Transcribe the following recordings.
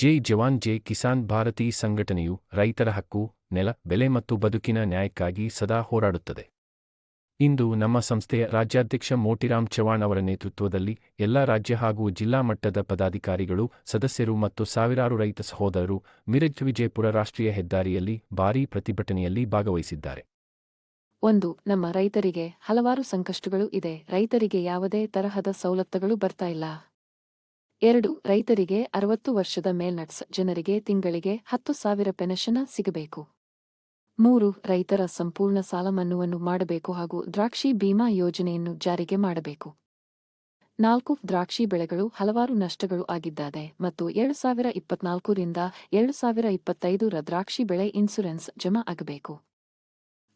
ಜೈ ಜವಾನ್, ಜೈ ಕಿಸಾನ್ ಭಾರತಿ ಸಂಘಟನೆಯು ರೈತರ ಹಕ್ಕು, ನೆಲ, ಬೆಲೆ ಮತ್ತು ಬದುಕಿನ ನ್ಯಾಯಕ್ಕಾಗಿ ಸದಾ ಹೋರಾಡುತ್ತದೆ. ಇಂದು ನಮ್ಮ ಸಂಸ್ಥೆಯ ರಾಜ್ಯಾಧ್ಯಕ್ಷ ಮೋಟಿರಾಮ್ ಚವಾಣ್ ಅವರ ನೇತೃತ್ವದಲ್ಲಿ ಎಲ್ಲ ರಾಜ್ಯ ಹಾಗೂ ಜಿಲ್ಲಾ ಮಟ್ಟದ ಪದಾಧಿಕಾರಿಗಳು, ಸದಸ್ಯರು ಮತ್ತು ಸಾವಿರಾರು ರೈತ ಸಹೋದರರು ಮಿರಜ್ ವಿಜಯಪುರ ರಾಷ್ಟ್ರೀಯ ಹೆದ್ದಾರಿಯಲ್ಲಿ ಭಾರೀ ಪ್ರತಿಭಟನೆಯಲ್ಲಿ ಭಾಗವಹಿಸಿದ್ದಾರೆ. ಒಂದು, ನಮ್ಮ ರೈತರಿಗೆ ಹಲವಾರು ಸಂಕಷ್ಟಗಳು ಇದೆ. ರೈತರಿಗೆ ಯಾವುದೇ ತರಹದ ಸವಲತ್ತುಗಳು ಬರ್ತಾ ಇಲ್ಲ. ಎರಡು, ರೈತರಿಗೆ ಅರವತ್ತು ವರ್ಷದ ಮೇಲ್ನಟ್ಸ್ ಜನರಿಗೆ ತಿಂಗಳಿಗೆ ಹತ್ತು ಸಾವಿರ ಪೆನ್ಷನ್ ಸಿಗಬೇಕು. ಮೂರು, ರೈತರ ಸಂಪೂರ್ಣ ಸಾಲಮನ್ನುವನ್ನು ಮಾಡಬೇಕು ಹಾಗೂ ದ್ರಾಕ್ಷಿ ಬೀಮಾ ಯೋಜನೆಯನ್ನು ಜಾರಿಗೆ ಮಾಡಬೇಕು. ನಾಲ್ಕು, ದ್ರಾಕ್ಷಿ ಬೆಳೆಗಳು ಹಲವಾರು ನಷ್ಟಗಳು ಆಗಿದ್ದಾರೆ ಮತ್ತು ಎರಡು ಸಾವಿರ ಇಪ್ಪತ್ನಾಲ್ಕರಿಂದ ಎರಡು ಸಾವಿರ ಇಪ್ಪತ್ತೈದರ ದ್ರಾಕ್ಷಿ ಬೆಳೆ ಇನ್ಸೂರೆನ್ಸ್ ಜಮಾ ಆಗಬೇಕು.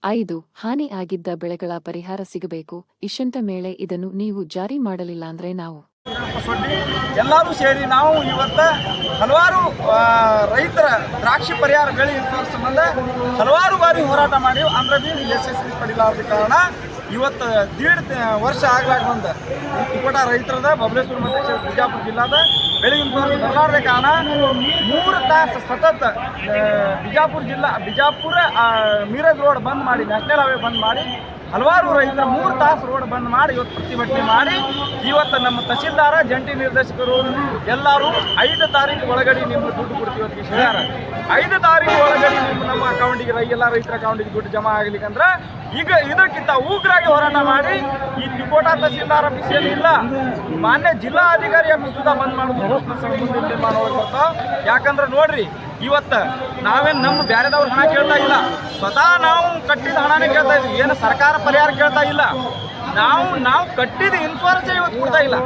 ಐದು ಹಾನಿ ಆಗಿದ್ದ ಬೆಳೆಗಳ ಪರಿಹಾರ ಸಿಗಬೇಕು. ಇಶಂತ ಮೇಳೆ ಇದನ್ನು ನೀವು ಜಾರಿ ಮಾಡಲಿಲ್ಲ ಅಂದ್ರೆ ನಾವು ಎಲ್ಲರೂ ಸೇರಿ ನಾವು ಇವತ್ತು ಹಲವಾರು ರೈತರ ದ್ರಾಕ್ಷಿ ಪರಿಹಾರ ಬೆಳೆ ಸಂಬಂಧ ಹಲವಾರು ಬಾರಿ ಹೋರಾಟ ಮಾಡಿ ಅಂದ್ರೆ ಬಿ ಯಶಸ್ವಿ ಪಡಿಲಾರದ ಕಾರಣ ಇವತ್ತು ದೀಡ್ ವರ್ಷ ಆಗ್ಲಾಗ ಬಂದ. ಈ ರೈತರದ ಬಬಲೇಶ್ವರ ಮತ್ತು ಬಿಜಾಪುರ ಜಿಲ್ಲಾದ ಬೆಳೆ ಇನ್ಸೂರೆನ್ಸ್ ಬರಲಾರದ ಕಾರಣ ಮೂರು ತಾಸು ಸತತ ಬಿಜಾಪುರ ಜಿಲ್ಲಾ, ಬಿಜಾಪುರ ಮೀರಜ್ ರೋಡ್ ಬಂದ್ ಮಾಡಿ ನ್ಯಾಷನಲ್ ಹೈವೇ ಬಂದ್ ಮಾಡಿ ಹಲವಾರು ರೈತರ ಮೂರು ತಾಸು ರೋಡ್ ಬಂದ್ ಮಾಡಿ ಇವತ್ತು ಪ್ರತಿಭಟನೆ ಮಾಡಿ, ಇವತ್ತು ನಮ್ಮ ತಹಸೀಲ್ದಾರ, ಜಂಟಿ ನಿರ್ದೇಶಕರು ಎಲ್ಲರೂ ಐದು ತಾರೀಕು ಒಳಗಡೆ ನಿಮ್ಮ ದುಡ್ಡು ಕೊಡ್ತೀವಿ ಅಂತ ಹೇಳ್ಯಾರ ಐದು ತಾರೀಕು ಒಳಗಡೆ ನಿಮ್ಮ ನಮ್ಮ ಅಕೌಂಟಿಗೆ ಎಲ್ಲ ರೈತರ ಅಕೌಂಟಿಗೆ ದುಡ್ಡು ಜಮಾ ಆಗ್ಲಿಕ್ಕಂದ್ರೆ ಈಗ ಇದಕ್ಕಿಂತ ಉಗ್ರಾಗಿ ಹೋರಾಟ ಮಾಡಿ ಈ ತಿಕೋಟ ತಹಸೀಲ್ದಾರ್ ಬಿಸಿಯಲ್ಲಿ ಇಲ್ಲ. ಮಾನ್ಯ ಜಿಲ್ಲಾ ಅಧಿಕಾರಿ ಆಫೀಸ್ ಬಂದ್ ಮಾಡೋದು ಯಾಕಂದ್ರೆ ನೋಡ್ರಿ ಇವತ್ತು ನಾವೇನು ನಮ್ಮ ಬ್ಯಾರೆದವ್ರ ಹಣ ಕೇಳ್ತಾ ಇಲ್ಲ. ಸ್ವತಃ ನಾವು ಕಟ್ಟಿದ ಹಣನೇ ಕೇಳ್ತಾ ಇದ್ವಿ. ಏನು ಸರ್ಕಾರ ಪರಿಹಾರ ಕೇಳ್ತಾ ಇಲ್ಲ. ನಾವು ನಾವು ಕಟ್ಟಿದ ಇನ್ಶೂರೆನ್ಸ್ ಇವತ್ತು ಕೊಡ್ತಾ ಇಲ್ಲ.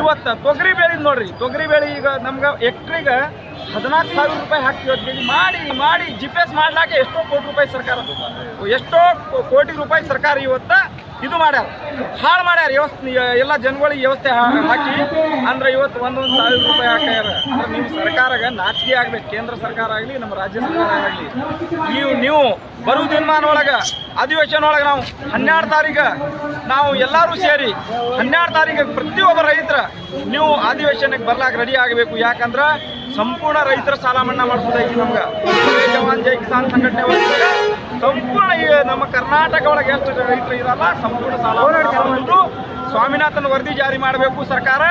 ಇವತ್ತು ತೊಗರಿ ಬೇಳಿದ್ ನೋಡ್ರಿ. ತೊಗರಿ ಬೇಳೆ ಈಗ ನಮ್ಗೆ ಎಕ್ಟ್ರಿಗೆ ಹದಿನಾಲ್ಕು ಸಾವಿರ ರೂಪಾಯಿ ಹಾಕಿ ಇವತ್ತು ಮಾಡಿ ಮಾಡಿ ಜಿ ಪಿ ಎಸ್ ಮಾಡ್ಲಾಕೆ ಎಷ್ಟೋ ಕೋಟಿ ರೂಪಾಯಿ ಸರ್ಕಾರ. ಎಷ್ಟೋ ಕೋಟಿ ರೂಪಾಯಿ ಸರ್ಕಾರ ಇವತ್ತು ಇದು ಮಾಡ್ಯಾರ. ಹಾಳು ಮಾಡ್ಯಾರ. ವ್ಯವಸ್ಥೆ ಎಲ್ಲ ಜನಗಳಿಗೆ ವ್ಯವಸ್ಥೆ ಹಾಕಿ, ಅಂದ್ರೆ ಇವತ್ತು ಒಂದೊಂದು ಸಾವಿರ ರೂಪಾಯಿ ಹಾಕ್ಯಾರ. ಅಂದ್ರೆ ನಿಮ್ಮ ಸರ್ಕಾರಗ ನಾಚಿಕೆ ಆಗ್ಬೇಕು. ಕೇಂದ್ರ ಸರ್ಕಾರ ಆಗಲಿ, ನಮ್ಮ ರಾಜ್ಯ ಸರ್ಕಾರ ಆಗಲಿ. ನೀವು ನೀವು ಬರುವ ದಿನಮಾನ ಒಳಗೆ, ಅಧಿವೇಶನ ಒಳಗೆ ನಾವು ಹನ್ನೆರಡು ತಾರೀಕು ನಾವು ಎಲ್ಲರೂ ಸೇರಿ ಹನ್ನೆರಡು ತಾರೀಕು ಪ್ರತಿಯೊಬ್ಬ ರೈತರ ನೀವು ಅಧಿವೇಶನಕ್ಕೆ ಬರ್ಲಾಕ ರೆಡಿ ಆಗಬೇಕು. ಯಾಕಂದ್ರೆ ಸಂಪೂರ್ಣ ರೈತರ ಸಾಲ ಮನ್ನಾ ಮಾಡಿಸೋದೈತಿ ನಮ್ಗೆ. ಜವಾನ್, ಜೈ ಕಿಸಾನ್ ಸಂಘಟನೆ ಸಂಪೂರ್ಣ ಈ ನಮ್ಮ ಕರ್ನಾಟಕ ಒಳಗೆ ಎಷ್ಟು ರೈತರು ಇರಲ್ಲ ಸಂಪೂರ್ಣ ಸಾಲ ಸ್ವಾಮಿನಾಥನ್ ವರದಿ ಜಾರಿ ಮಾಡಬೇಕು ಸರ್ಕಾರ.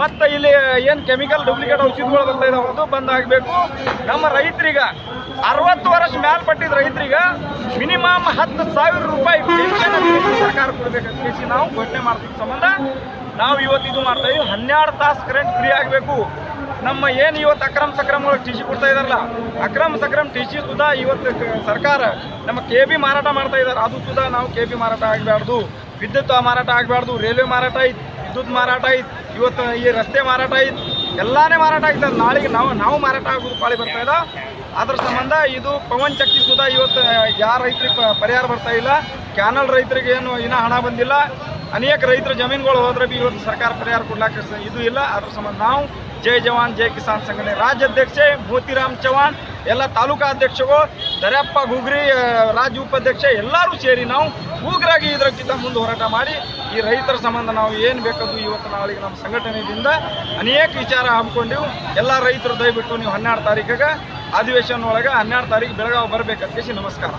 ಮತ್ತು ಇಲ್ಲಿ ಏನು ಕೆಮಿಕಲ್ ಡೂಪ್ಲಿಕೇಟ್ ಔಷಧಿಗಳು ಬರ್ತಾ ಇದಾವೆ ಅದು ಬಂದ್ ಆಗಬೇಕು. ನಮ್ಮ ರೈತರಿಗೆ ಅರವತ್ತು ವರ್ಷ ಮೇಲ್ಪಟ್ಟಿದ್ದ ರೈತರಿಗೆ ಮಿನಿಮಮ್ ಹತ್ತು ಸಾವಿರ ರೂಪಾಯಿ ಪೆನ್ಷನ್ ಸರ್ಕಾರ ಕೊಡಬೇಕಂತ ನಾವು ಘೋಷಣೆ ಮಾಡ್ತೀವಿ. ಸಂಬಂಧ ನಾವು ಇವತ್ತು ಇದು ಮಾಡ್ತಾ ಇದ್ದೀವಿ ಹನ್ನೆರಡು ತಾಸು ಕರೆಂಟ್ ಫ್ರೀ ಆಗಬೇಕು. ನಮ್ಮ ಏನು ಇವತ್ತು ಅಕ್ರಮ ಸಕ್ರಮಗಳು ಟಿ ಸಿ ಕೊಡ್ತಾ ಇದಾರಲ್ಲ, ಅಕ್ರಮ ಸಕ್ರಮ ಟಿ ಸಿ ಸುಧಾ ಇವತ್ತು ಸರ್ಕಾರ ನಮ್ಮ ಕೆ ಬಿ ಮಾರಾಟ ಮಾಡ್ತಾ ಇದ್ದಾರೆ ಅದು ಸುಧಾ ನಾವು ಕೆ ಬಿ ಮಾರಾಟ ಆಗಬಾರ್ದು. ವಿದ್ಯುತ್ ಮಾರಾಟ ಆಗಬಾರ್ದು. ರೈಲ್ವೆ ಮಾರಾಟ ಆಯ್ತು, ವಿದ್ಯುತ್ ಮಾರಾಟ ಆಯ್ತು, ಇವತ್ತು ಈ ರಸ್ತೆ ಮಾರಾಟ ಆಯ್ತು, ಎಲ್ಲಾನೇ ಮಾರಾಟ ಆಗ್ತದೆ ನಾಳೆಗೆ ನಾವು ನಾವು ಮಾರಾಟ ಆಗೋದು ಪಾಳಿ ಬರ್ತಾ ಇದೆ ಅದ್ರ ಸಂಬಂಧ ಇದು ಪವನ್ ಚಕ್ಕಿ ಸುಧಾ ಇವತ್ತು, ಯಾರ ರೈತರಿಗೆ ಪರಿಹಾರ ಬರ್ತಾ ಇಲ್ಲ. ಕ್ಯಾನಲ್ ರೈತರಿಗೆ ಏನು ಇನ್ನೂ ಹಣ ಬಂದಿಲ್ಲ. ಅನೇಕ ರೈತರ ಜಮೀನುಗಳು ಹೋದ್ರೆ ಬಿ ಇವತ್ತು ಸರ್ಕಾರ ಪರಿಹಾರ ಕೊಡ್ಲಾಕ ಇದು ಇಲ್ಲ. ಅದ್ರ ಸಂಬಂಧ ನಾವು ಜೈ ಜವಾನ್, ಜೈ ಕಿಸಾನ್ ಸಂಘಟನೆ. ರಾಜ್ಯಾಧ್ಯಕ್ಷೆ ಮೋತಿರಾಮ್ ಚವಾಣ್ ಎಲ್ಲ ತಾಲೂಕಾ ಅಧ್ಯಕ್ಷರು, ದರ್ಯಪ್ಪ ಗುಗ್ರಿ ರಾಜ್ಯ ಉಪಾಧ್ಯಕ್ಷ ಎಲ್ಲರೂ ಸೇರಿ ನಾವು ಉಗ್ರಾಗಿ ಇದಕ್ಕಿಂತ ಮುಂದೆ ಹೋರಾಟ ಮಾಡಿ ಈ ರೈತರ ಸಂಬಂಧ ನಾವು ಏನು ಬೇಕದು ಇವತ್ತು ನಾಳೆಗೆ ನಮ್ಮ ಸಂಘಟನೆಯಿಂದ ಅನೇಕ ವಿಚಾರ ಹಮ್ಮಿಕೊಂಡಿವು. ಎಲ್ಲ ರೈತರು ದಯವಿಟ್ಟು ನೀವು ಹನ್ನೆರಡು ತಾರೀಕಿಗೆ ಅಧಿವೇಶನ ಒಳಗೆ ಹನ್ನೆರಡು ತಾರೀಕು ಬೆಳಗಾವಿ ಬರಬೇಕಂತ ನಮಸ್ಕಾರ.